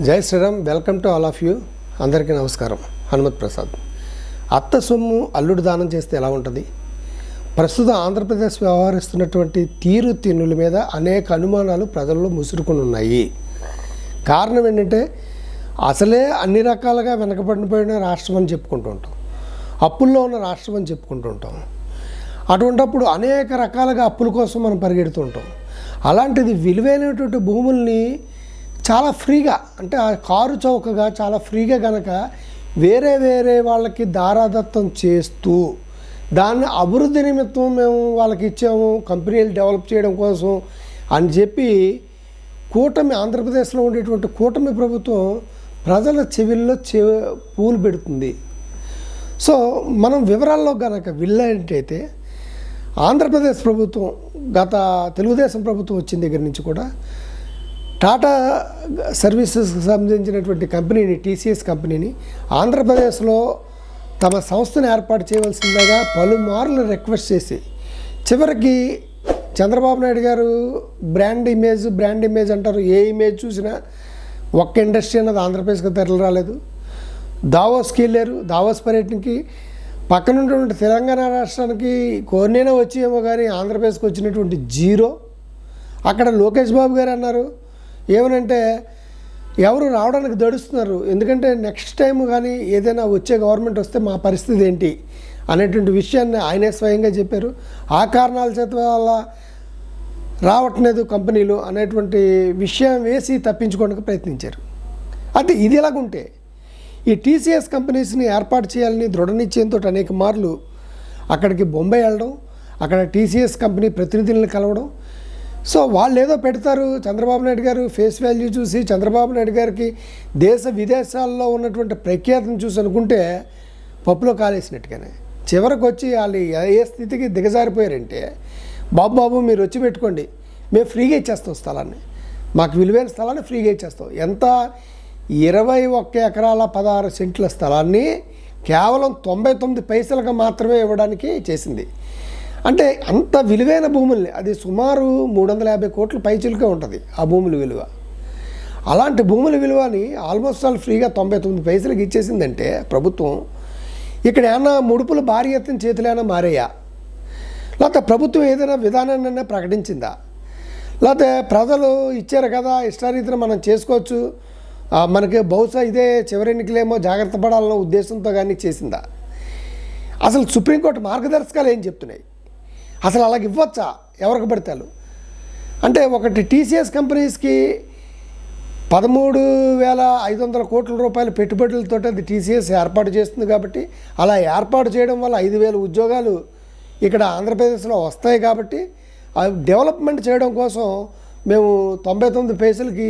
జై Shriram welcome to all of you. అందరికీ నమస్కారం. హనుమత్ ప్రసాద్. అత్త సొమ్ము అల్లుడు దానం చేస్తే ఎలా ఉంటుంది? ప్రస్తుతం ఆంధ్రప్రదేశ్ వ్యవహరిస్తున్నటువంటి తీరు తిన్నుల మీద అనేక అనుమానాలు ప్రజల్లో ముసురుకుని ఉన్నాయి కారణం ఏంటంటే అసలే అన్ని రకాలుగా వెనకబడిపోయిన రాష్ట్రం అని చెప్పుకుంటూ ఉంటాం. అప్పుల్లో ఉన్న రాష్ట్రం అని చెప్పుకుంటూ ఉంటాం. అటువంటప్పుడు అనేక రకాలుగా అప్పుల కోసం మనం పరిగెడుతూ ఉంటాం. అలాంటిది విలువైనటువంటి భూముల్ని చాలా ఫ్రీగా అంటే ఆ కారు చౌకగా చాలా ఫ్రీగా కనుక వేరే వేరే వాళ్ళకి దారాదత్తం చేస్తూ దాన్ని అభివృద్ధి నిమిత్తం మేము వాళ్ళకి ఇచ్చాము కంపెనీలు డెవలప్ చేయడం కోసం అని చెప్పి కూటమి ఆంధ్రప్రదేశ్లో ఉండేటువంటి కూటమి ప్రభుత్వం ప్రజల చెవిల్లో చె పూలు పెడుతుంది. సో మనం వివరాల్లో గనక వెళ్ళేటైతే ఆంధ్రప్రదేశ్ ప్రభుత్వం గత తెలుగుదేశం ప్రభుత్వం వచ్చిన దగ్గర నుంచి కూడా టాటా సర్వీసెస్కి సంబంధించినటువంటి కంపెనీని టీసీఎస్ కంపెనీని ఆంధ్రప్రదేశ్లో తమ సంస్థను ఏర్పాటు చేయవలసిందిగా పలుమార్లు రిక్వెస్ట్ చేసి చివరికి చంద్రబాబు నాయుడు గారు బ్రాండ్ ఇమేజ్ బ్రాండ్ ఇమేజ్ అంటారు. ఏ ఇమేజ్ చూసినా ఒక్క ఇండస్ట్రీ అన్నది ఆంధ్రప్రదేశ్కి తరలి రాలేదు. దావోస్కి వెళ్ళారు. దావోస్ పర్యటనకి పక్కన ఉన్నటువంటి తెలంగాణ రాష్ట్రానికి కోరినైనా వచ్చేమో కానీ ఆంధ్రప్రదేశ్కి వచ్చినటువంటి జీరో. అక్కడ లోకేష్ బాబు గారు అన్నారు ఏమనంటే ఎవరు రావడానికి దడుస్తున్నారు. ఎందుకంటే నెక్స్ట్ టైం కానీ ఏదైనా వచ్చే గవర్నమెంట్ వస్తే మా పరిస్థితి ఏంటి అనేటువంటి విషయాన్ని ఆయనే స్వయంగా చెప్పారు. ఆ కారణాల చేత వల్ల రావట్లేదు కంపెనీలు అనేటువంటి విషయం వేసి తప్పించుకోవడానికి ప్రయత్నించారు. అంటే ఇది ఎలాగుంటే ఈ టీసీఎస్ కంపెనీస్ని ఏర్పాటు చేయాలని దృఢ నిశ్చయంతో అనేక మార్లు అక్కడికి బొంబాయి వెళ్ళడం అక్కడ టీసీఎస్ కంపెనీ ప్రతినిధులను కలవడం సో వాళ్ళు ఏదో పెడతారు. చంద్రబాబు నాయుడు గారు ఫేస్ వాల్యూ చూసి చంద్రబాబు నాయుడు గారికి దేశ విదేశాల్లో ఉన్నటువంటి ప్రఖ్యాతిని చూసి అనుకుంటే పప్పులో కాలేసినట్టుగానే. చివరికి వచ్చి వాళ్ళు ఏ స్థితికి దిగజారిపోయారంటే బాబు బాబు మీరు వచ్చి పెట్టుకోండి. మేము ఫ్రీగా ఇచ్చేస్తాం స్థలాన్ని. మాకు విలువైన స్థలాన్ని ఫ్రీగా ఇచ్చేస్తాం. ఎంత? ఇరవై ఒక్క ఎకరాల పదహారు సెంట్ల స్థలాన్ని కేవలం తొంభై తొమ్మిది పైసలకు మాత్రమే ఇవ్వడానికి చేసింది. అంటే అంత విలువైన భూముల్ని అది సుమారు మూడు వందల యాభై కోట్ల పైచిలుకే ఉంటుంది ఆ భూముల విలువ. అలాంటి భూముల విలువని ఆల్మోస్ట్ ఆల్ ఫ్రీగా తొంభై తొమ్మిది పైసలకు ఇచ్చేసిందంటే ప్రభుత్వం ఇక్కడ ఏమన్నా ముడుపులు భారీ ఎత్తున చేతులైనా మారాయా? లేకపోతే ప్రభుత్వం ఏదైనా విధానాన్ని ప్రకటించిందా? లేకపోతే ప్రజలు ఇచ్చారు కదా ఇష్టారీతిని మనం చేసుకోవచ్చు మనకి బహుశా ఇదే చివరి ఎన్నికలేమో జాగ్రత్త పడాలన్న ఉద్దేశంతో కానీ చేసిందా? అసలు సుప్రీంకోర్టు మార్గదర్శకాలు ఏం చెప్తున్నాయి? అసలు అలాగ ఇవ్వచ్చా? ఎవరికి పడితే వాళ్ళు? అంటే ఒకటి టీసీఎస్ కంపెనీస్కి పదమూడు వేల ఐదు వందల కోట్ల రూపాయల పెట్టుబడులతో అది టీసీఎస్ ఏర్పాటు చేస్తుంది కాబట్టి అలా ఏర్పాటు చేయడం వల్ల ఐదు వేల ఉద్యోగాలు ఇక్కడ ఆంధ్రప్రదేశ్లో వస్తాయి కాబట్టి డెవలప్మెంట్ చేయడం కోసం మేము తొంభై తొమ్మిది పైసలకి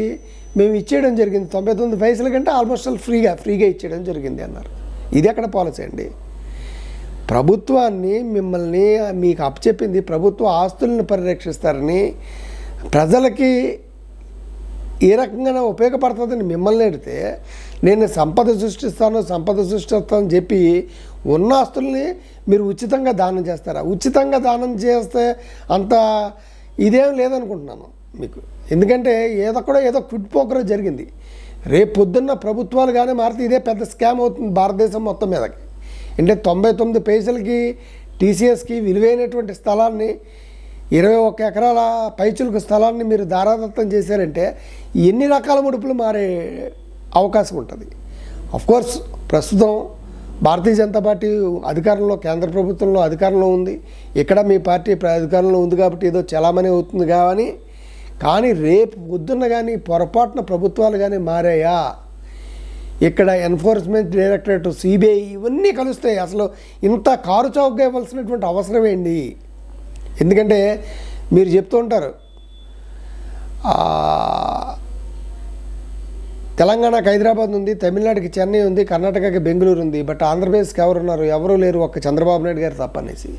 మేము ఇచ్చేయడం జరిగింది. తొంభై తొమ్మిది పైసల కంటే ఆల్మోస్ట్ ఫ్రీగా ఫ్రీగా ఇచ్చేయడం జరిగింది అన్నారు. ఇది ఎక్కడ పాలసీ అండి? ప్రభుత్వాన్ని మిమ్మల్ని మీకు అప్పచెప్పింది ప్రభుత్వ ఆస్తులను పరిరక్షిస్తారని ప్రజలకి ఏ రకంగా ఉపయోగపడుతుందని మిమ్మల్ని అడిగితే నేను సంపద సృష్టిస్తాను సంపద సృష్టిస్తాను చెప్పి ఉన్న ఆస్తుల్ని మీరు ఉచితంగా దానం చేస్తారా? ఉచితంగా దానం చేస్తే అంత ఇదేం లేదనుకుంటున్నాను మీకు. ఎందుకంటే ఏదో కూడా ఏదో క్విడ్ జరిగింది. రేపు పొద్దున్న ప్రభుత్వాలు కానీ మారితే ఇదే పెద్ద స్కామ్ అవుతుంది భారతదేశం మొత్తం మీదకి. అంటే తొంభై తొమ్మిది పైసలకి టీసీఎస్కి విలువైనటువంటి స్థలాన్ని ఇరవై ఒక్క ఎకరాల పైచులకు స్థలాన్ని మీరు దారాదత్తం చేశారంటే ఎన్ని రకాల ముడుపులు మారే అవకాశం ఉంటుంది. కోర్స్ ప్రస్తుతం భారతీయ జనతా పార్టీ అధికారంలో కేంద్ర ప్రభుత్వంలో అధికారంలో ఉంది. ఇక్కడ మీ పార్టీ ప్ర- అధికారంలో ఉంది కాబట్టి ఏదో చలామణి అవుతుంది కానీ కానీ రేపు పొద్దున్న కానీ పొరపాటున ప్రభుత్వాలు కానీ మారాయా? ఇక్కడ ఎన్ఫోర్స్మెంట్ డైరెక్టరేట్ సిబిఐ ఇవన్నీ కలుస్తాయి. అసలు ఇంత కారు చౌకగా ఇవ్వాల్సినటువంటి అవసరం ఏంటి? ఎందుకంటే మీరు చెప్తూ ఉంటారు. తెలంగాణకు హైదరాబాద్ ఉంది తమిళనాడుకి చెన్నై ఉంది కర్ణాటకకి బెంగళూరు ఉంది. బట్ ఆంధ్రప్రదేశ్కి ఎవరు ఉన్నారు లేరు ఒక్క చంద్రబాబు నాయుడు గారు తప్పనేసి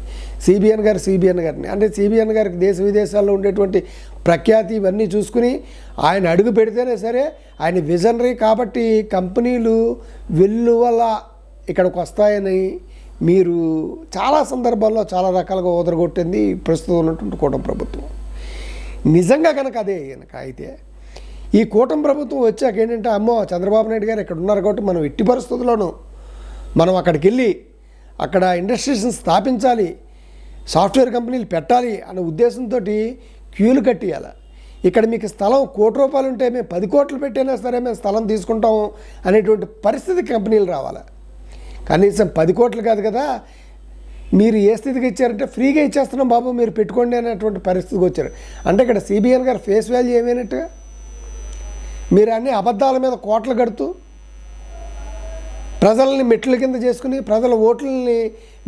సిబిఎన్ గారు సిబిఎన్ గారిని. అంటే సిబిఎన్ గారికి దేశ విదేశాల్లో ఉండేటువంటి ప్రఖ్యాతి ఇవన్నీ చూసుకుని ఆయన అడుగు పెడితేనే సరే ఆయన విజనరీ కాబట్టి కంపెనీలు వెల్లువల ఇక్కడికి వస్తాయని మీరు చాలా సందర్భాల్లో చాలా రకాలుగా ఓదరగొట్టింది ప్రస్తుతం ఉన్నటువంటి కూటమి ప్రభుత్వం. నిజంగా కనుక అదే కనుక అయితే ఈ కూటమి ప్రభుత్వం వచ్చాక ఏంటంటే అమ్మో చంద్రబాబు నాయుడు గారు ఇక్కడ ఉన్నారు కాబట్టి మనం ఎట్టి పరిస్థితుల్లోనూ మనం అక్కడికి వెళ్ళి అక్కడ ఇండస్ట్రీస్ని స్థాపించాలి సాఫ్ట్వేర్ కంపెనీలు పెట్టాలి అనే ఉద్దేశంతో క్యూలు కట్టియాల. ఇక్కడ మీకు స్థలం కోటి రూపాయలు ఉంటే మేము పది కోట్లు పెట్టైనా సరే మేము స్థలం తీసుకుంటాం అనేటువంటి పరిస్థితి కంపెనీలు రావాలి. కనీసం పది కోట్లు కాదు కదా మీరు ఏ స్థితికి ఇచ్చారంటే ఫ్రీగా ఇచ్చేస్తున్నాం బాబు మీరు పెట్టుకోండి అనేటువంటి పరిస్థితికి వచ్చారు. అంటే ఇక్కడ సిబిఎన్ గారు ఫేస్ వాల్యూ ఏమైనట్టుగా? మీరు అన్ని అబద్ధాల మీద కోట్లు కడుతూ ప్రజల్ని మెట్ల కింద చేసుకుని ప్రజల ఓట్లని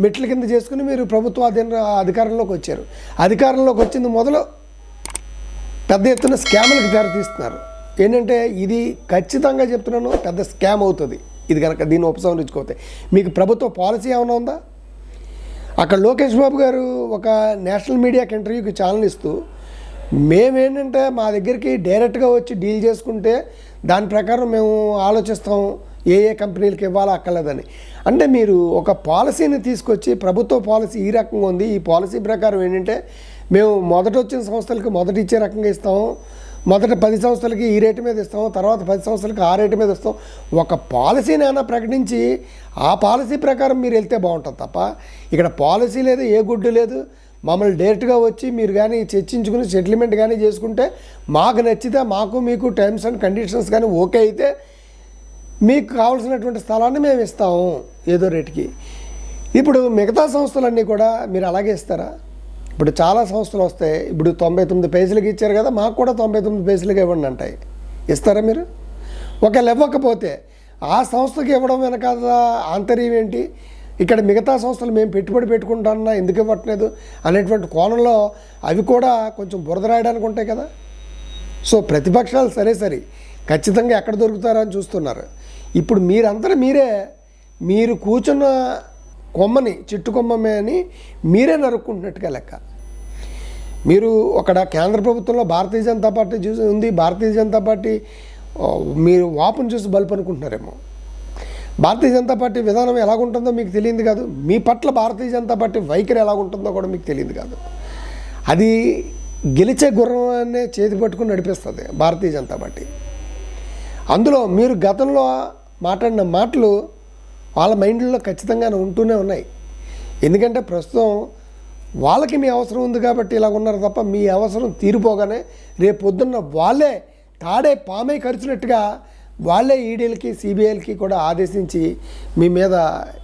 మెట్ల కింద చేసుకుని మీరు ప్రభుత్వ అధికారంలోకి వచ్చారు. అధికారంలోకి వచ్చింది మొదలు పెద్ద ఎత్తున స్కామ్లకు దారితీస్తున్నారు. ఏంటంటే ఇది ఖచ్చితంగా చెప్తున్నాను పెద్ద స్కామ్ అవుతుంది. ఇది కనుక దీన్ని ఉపసంహరించుకోతే. మీకు ప్రభుత్వ పాలసీ ఏమైనా ఉందా? అక్కడ లోకేష్ బాబు గారు ఒక నేషనల్ మీడియాకి ఇంటర్వ్యూకి ఛానల్ ఇస్తూ మేమేంటంటే మా దగ్గరికి డైరెక్ట్గా వచ్చి డీల్ చేసుకుంటే దాని ప్రకారం మేము ఆలోచిస్తాం ఏ ఏ కంపెనీలకు ఇవ్వాలో అక్కర్లేదని. అంటే మీరు ఒక పాలసీని తీసుకొచ్చి ప్రభుత్వ పాలసీ ఈ రకంగా ఉంది. ఈ పాలసీ ప్రకారం ఏంటంటే మేము మొదట వచ్చిన సంస్థలకు మొదట ఇచ్చే రకంగా ఇస్తాము మొదట పది సంవత్సరాలకి ఈ రేటు మీద ఇస్తాం. తర్వాత పది సంవత్సరాలకి ఆ రేటు మీద ఇస్తాం. ఒక పాలసీని ప్రకటించి ఆ పాలసీ ప్రకారం మీరు వెళ్తే బాగుంటుంది తప్ప ఇక్కడ పాలసీ లేదు ఏ గుడ్డు లేదు. మమ్మల్ని డైరెక్ట్గా వచ్చి మీరు కానీ చర్చించుకుని సెటిల్మెంట్ కానీ చేసుకుంటే మాకు నచ్చితే మాకు మీకు టర్మ్స్ అండ్ కండిషన్స్ కానీ ఓకే అయితే మీకు కావాల్సినటువంటి స్థలాన్ని మేము ఇస్తాము ఏదో రేటుకి. ఇప్పుడు మిగతా సంస్థలన్నీ కూడా మీరు అలాగే ఇస్తారా? ఇప్పుడు చాలా సంస్థలు వస్తాయి. ఇప్పుడు తొంభై తొమ్మిది పైసలకి ఇచ్చారు కదా మాకు కూడా తొంభై తొమ్మిది పైసలకి ఇవ్వండి అంటాయి ఇస్తారా మీరు? ఒకవేళ ఇవ్వకపోతే ఆ సంస్థకి ఇవ్వడం వెనకాల ఆంతర్యం ఏంటి? ఇక్కడ మిగతా సంస్థలు మేము పెట్టుబడి పెట్టుకుంటానన్నా ఎందుకు ఇవ్వట్లేదు అనేటువంటి కోణంలో అవి కూడా కొంచెం బురద రాయడానికి ఉంటాయి కదా. సో ప్రతిపక్షాలు సరే సరే ఖచ్చితంగా ఎక్కడ దొరుకుతారని చూస్తున్నారు. ఇప్పుడు మీరందరూ మీరే మీరు కూర్చున్న కొమ్మని చెట్టు కొమ్మమే అని మీరే నరుక్కుంటున్నట్టుగా లెక్క. మీరు అక్కడ కేంద్ర ప్రభుత్వంలో భారతీయ జనతా పార్టీ చూసి ఉంది భారతీయ జనతా పార్టీ మీరు వాపును చూసి బల్బు అనుకుంటున్నారేమో భారతీయ జనతా పార్టీ విధానం ఎలాగుంటుందో మీకు తెలియదు కాదు. మీ పట్ల భారతీయ జనతా పార్టీ వైఖరి ఎలాగుంటుందో కూడా మీకు తెలియదు కాదు. అది గెలిచే గుర్రమనే చేతి పట్టుకుని నడిపిస్తుంది భారతీయ జనతా పార్టీ. అందులో మీరు గతంలో మాట్లాడిన మాటలు వాళ్ళ మైండ్లో ఖచ్చితంగానే ఉంటూనే ఉన్నాయి. ఎందుకంటే ప్రస్తుతం వాళ్ళకి మీ అవసరం ఉంది కాబట్టి ఇలా ఉన్నారు తప్ప మీ అవసరం తీరిపోగానే రేపు పొద్దున్న వాళ్ళే తాడే పామే ఖర్చునట్టుగా వాళ్ళే ఈడీలకి సిబిఐలకి కూడా ఆదేశించి మీ మీద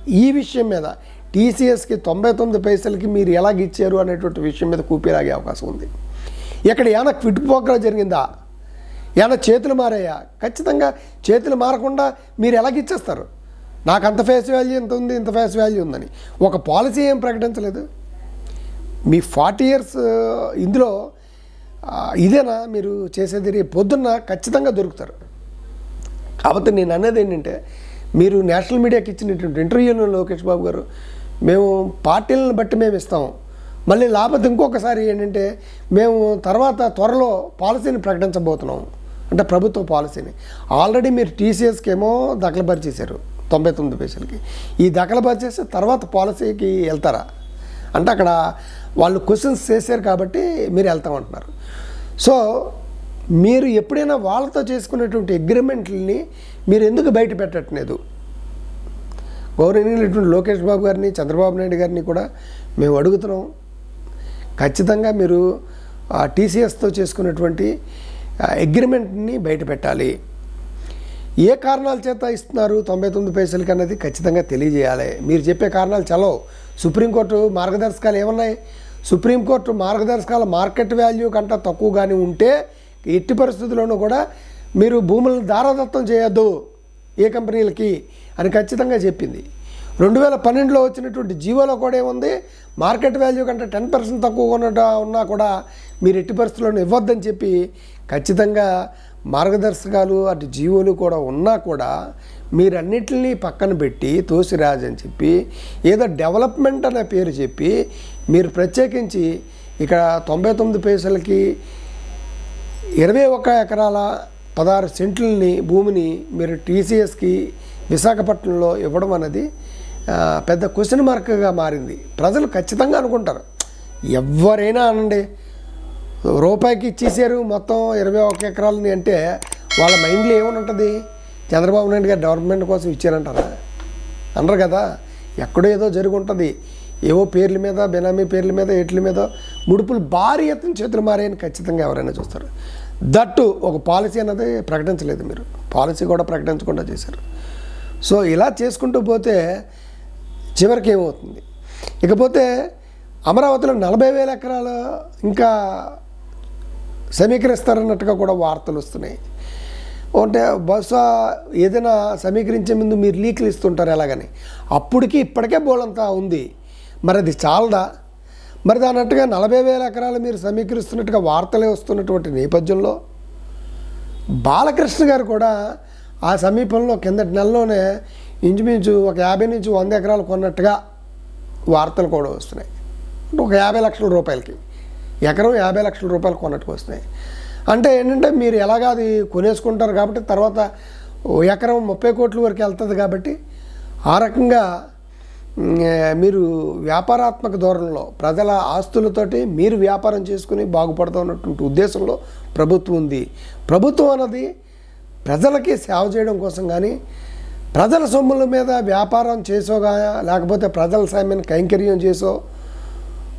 ఈ విషయం మీద టీసీఎస్కి తొంభై తొమ్మిది పైసలకి మీరు ఎలాగ ఇచ్చారు అనేటువంటి విషయం మీద కూపిరాగే అవకాశం ఉంది. ఇక్కడ ఏమైనా క్విట్ పోకరా జరిగిందా? ఏమైనా చేతులు మారాయా? ఖచ్చితంగా చేతులు మారకుండా మీరు ఎలాగ ఇచ్చేస్తారు నాకు అంత ఫేస్ వాల్యూ ఇంత ఉంది ఇంత ఫేస్ వాల్యూ ఉందని. ఒక పాలసీ ఏం ప్రకటించలేదు. మీ ఫార్టీ ఇయర్స్ ఇందులో ఇదేనా మీరు చేసేది? పొద్దున్న ఖచ్చితంగా దొరుకుతారు. కాబట్టి నేను అనేది ఏంటంటే మీరు నేషనల్ మీడియాకి ఇచ్చినటువంటి ఇంటర్వ్యూలో లోకేష్ బాబు గారు మేము పార్టీలను బట్టి మేము ఇస్తాం. మళ్ళీ లేకపోతే ఇంకొకసారి ఏంటంటే మేము తర్వాత త్వరలో పాలసీని ప్రకటించబోతున్నాం. అంటే ప్రభుత్వ పాలసీని. ఆల్రెడీ మీరు టీసీఎస్కి ఏమో దఖలపరిచేశారు తొంభై తొమ్మిది పైసలకి. ఈ దఖలపరిచేసి తర్వాత పాలసీకి వెళ్తారా? అంటే అక్కడ వాళ్ళు క్వశ్చన్స్ చేశారు కాబట్టి మీరు వెళ్తామంటున్నారు. సో మీరు ఎప్పుడైనా వాళ్ళతో చేసుకునేటువంటి అగ్రిమెంట్లని మీరు ఎందుకు బయట పెట్టట్లేదు? గౌరవనీయులైనటువంటి లోకేష్ బాబు గారిని చంద్రబాబు నాయుడు గారిని కూడా మేము అడుగుతున్నాం. ఖచ్చితంగా మీరు టీసీఎస్తో చేసుకున్నటువంటి అగ్రిమెంట్ని బయట పెట్టాలి. ఏ కారణాల చేత ఇస్తున్నారు తొంభై తొమ్మిది పైసలకి అన్నది ఖచ్చితంగా తెలియజేయాలి. మీరు చెప్పే కారణాలు చలో సుప్రీంకోర్టు మార్గదర్శకాలు ఏమున్నాయి? సుప్రీంకోర్టు మార్గదర్శకాల మార్కెట్ వాల్యూ కంటే తక్కువగానే ఉంటే ఎట్టి పరిస్థితుల్లోనూ కూడా మీరు భూములను దారాదత్తం చేయొద్దు ఏ కంపెనీలకి అని ఖచ్చితంగా చెప్పింది. రెండు వేల పన్నెండులో వచ్చినటువంటి జీవోలో కూడా ఏముంది? మార్కెట్ వాల్యూ కంటే టెన్ పర్సెంట్ తక్కువ ఉన్నట ఉన్నా కూడా మీరు ఎట్టి పరిస్థితుల్లోనూ ఇవ్వద్దని చెప్పి ఖచ్చితంగా మార్గదర్శకాలు అటు జీవోలు కూడా ఉన్నా కూడా మీరన్నిటిని పక్కన పెట్టి తోసిరాజ్ అని చెప్పి ఏదో డెవలప్మెంట్ అనే పేరు చెప్పి మీరు ప్రత్యేకించి ఇక్కడ తొంభై తొమ్మిది పైసలకి ఇరవై ఒక ఎకరాల పదహారు సెంట్లని భూమిని మీరు టీసీఎస్కి విశాఖపట్నంలో ఇవ్వడం అనేది పెద్ద క్వశ్చన్ మార్క్గా మారింది. ప్రజలు ఖచ్చితంగా అనుకుంటారు. ఎవరైనా అనండి రూపాయికి ఇచ్చేసారు మొత్తం ఇరవై ఒక ఎకరాలని అంటే వాళ్ళ మైండ్లో ఏమని ఉంటుంది చంద్రబాబు నాయుడు గారు డెవలప్మెంట్ కోసం ఇచ్చారంటారా? అనరు కదా ఎక్కడో ఏదో జరుగుంటుంది. ఉంటుంది ఏవో పేర్ల మీద బెనామీ పేర్ల మీద ఏట్ల మీద ముడుపులు భారీ ఎత్తున చేతులు మారాయని ఖచ్చితంగా ఎవరైనా చూస్తారు. దట్టు ఒక పాలసీ అన్నది ప్రకటించలేదు మీరు. పాలసీ కూడా ప్రకటించకుండా చేశారు. సో ఇలా చేసుకుంటూ పోతే చివరికి ఏమవుతుంది? ఇకపోతే అమరావతిలో నలభై వేల ఎకరాలు ఇంకా సమీకరిస్తారన్నట్టుగా కూడా వార్తలు వస్తున్నాయి. అంటే బహుశా ఏదైనా సమీకరించే ముందు మీరు లీకులు ఇస్తుంటారు ఎలాగని. అప్పటికి ఇప్పటికే బోలంతా ఉంది. మరి అది చాలదా? మరి దానట్టుగా నలభై వేల ఎకరాలు మీరు సమీకరిస్తున్నట్టుగా వార్తలే వస్తున్నటువంటి నేపథ్యంలో బాలకృష్ణ గారు కూడా ఆ సమీపంలో కిందటి నెలలోనే ఇంచుమించు ఒక యాభై నుంచి వంద ఎకరాలు కొన్నట్టుగా వార్తలు కూడా వస్తున్నాయి. అంటే ఒక యాభై లక్షల రూపాయలకి ఎకరం యాభై లక్షల రూపాయలు కొన్నట్టుగా వస్తున్నాయి. అంటే ఏంటంటే మీరు ఎలాగా అది కొనేసుకుంటారు కాబట్టి తర్వాత ఓ ఎకరం ముప్పై కోట్ల వరకు వెళ్తుంది కాబట్టి ఆ రకంగా మీరు వ్యాపారాత్మక ధోరణిలో ప్రజల ఆస్తులతోటి మీరు వ్యాపారం చేసుకుని బాగుపడుతున్నటువంటి ఉద్దేశంలో ప్రభుత్వం ఉంది. ప్రభుత్వం అన్నది ప్రజలకి సేవ చేయడం కోసం కానీ ప్రజల సొమ్ముల మీద వ్యాపారం చేసోగా లేకపోతే ప్రజల సామ్యాన్ని కైంకర్యం చేసో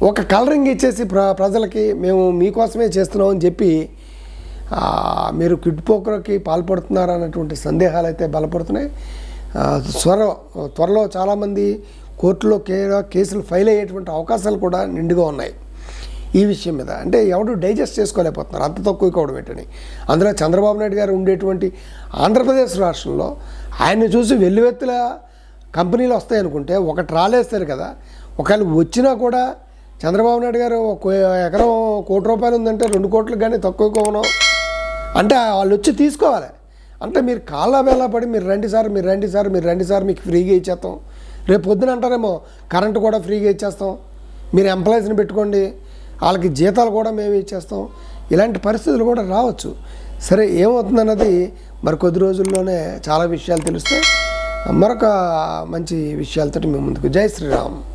ఒక కలరింగ్ ఇచ్చేసి ప్ర ప్రజలకి మేము మీకోసమే చేస్తున్నాం అని చెప్పి మీరు కిడ్పోకరకి పాల్పడుతున్నారు అన్నటువంటి సందేహాలు అయితే బలపడుతున్నాయి త్వర త్వరలో చాలామంది కోర్టులో కే కేసులు ఫైల్ అయ్యేటువంటి అవకాశాలు కూడా నిండుగా ఉన్నాయి. ఈ విషయం మీద అంటే ఎవడు డైజెస్ట్ చేసుకోలేకపోతున్నారు. అంత తక్కువ కావడం ఏంటని. అందులో చంద్రబాబు నాయుడు గారు ఉండేటువంటి ఆంధ్రప్రదేశ్ రాష్ట్రంలో ఆయన్ని చూసి వెల్లువెత్తుల కంపెనీలు వస్తాయనుకుంటే ఒకటి రాలేస్తారు కదా. ఒకవేళ వచ్చినా కూడా చంద్రబాబు నాయుడు గారు ఒక ఎకరం కోటి రూపాయలు ఉందంటే రెండు కోట్లకు కానీ తక్కువ కోవడం అంటే వాళ్ళు వచ్చి తీసుకోవాలి. అంటే మీరు కాళ్ళ వేళ పడి మీరు రండి సార్ మీరు రండి సార్ మీరు రండి సార్ మీకు ఫ్రీగా ఇచ్చేస్తాం. రేపు పొద్దున అంటారేమో కరెంటు కూడా ఫ్రీగా ఇచ్చేస్తాం. మీరు ఎంప్లాయీస్ని పెట్టుకోండి వాళ్ళకి జీతాలు కూడా మేము ఇచ్చేస్తాం. ఇలాంటి పరిస్థితులు కూడా రావచ్చు. సరే ఏమవుతుందన్నది మరి కొద్ది రోజుల్లోనే చాలా విషయాలు తెలుస్తాయి. మరొక మంచి విషయాలతో మేము ముందుకు. జై శ్రీరామ్.